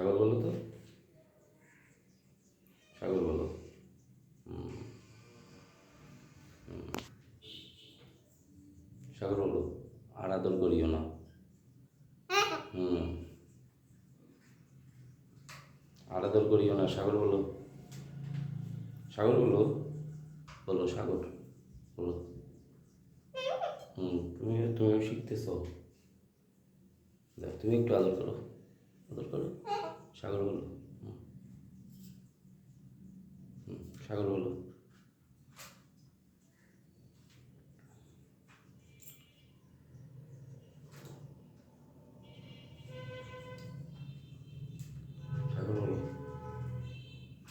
সাগর বলো তো? সাগর বলো। সাগর বলো, আর আদর করিও না। হুম। আর আদর করিও না সাগর বলো। সাগর বলো? বলো সাগর বলো। হুম, তুমি, তুমিও শিখতেছ। তুমি একটু আদর করো আদর করো। সাগর বলো। সাগর বলো। সাগর বলো।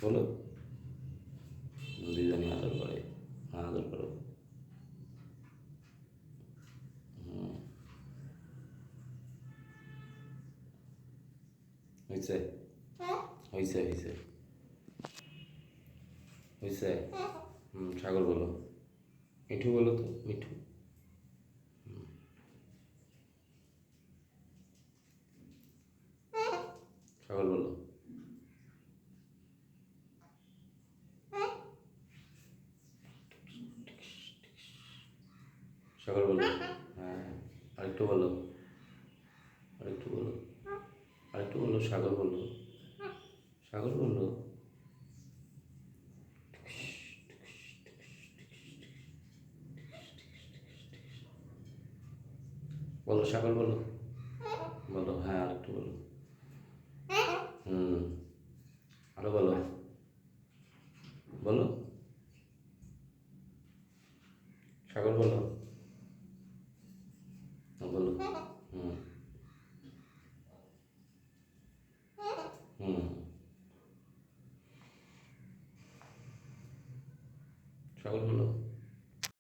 বলো। দুজনে আদর করে হ্যাঁ আদর করো। হয়েছে? হয়েছে হয়েছে হয়েছে হুম সাগর বলো। মিঠু বলো তো, মিঠু। সাগর বলো। সাগর বলো। হ্যাঁ আরেকটু বলো। আরেকটু বলো। আরেকটু বলো সাগর বলো। সাগর বলো বলো সাগর বলো। বলো হ্যাঁ আর একটু বলো। হুম আরও বলো। বলো। সাগর বলো। হ্যাঁ, বলো। হুম। হুম। সাগর বলো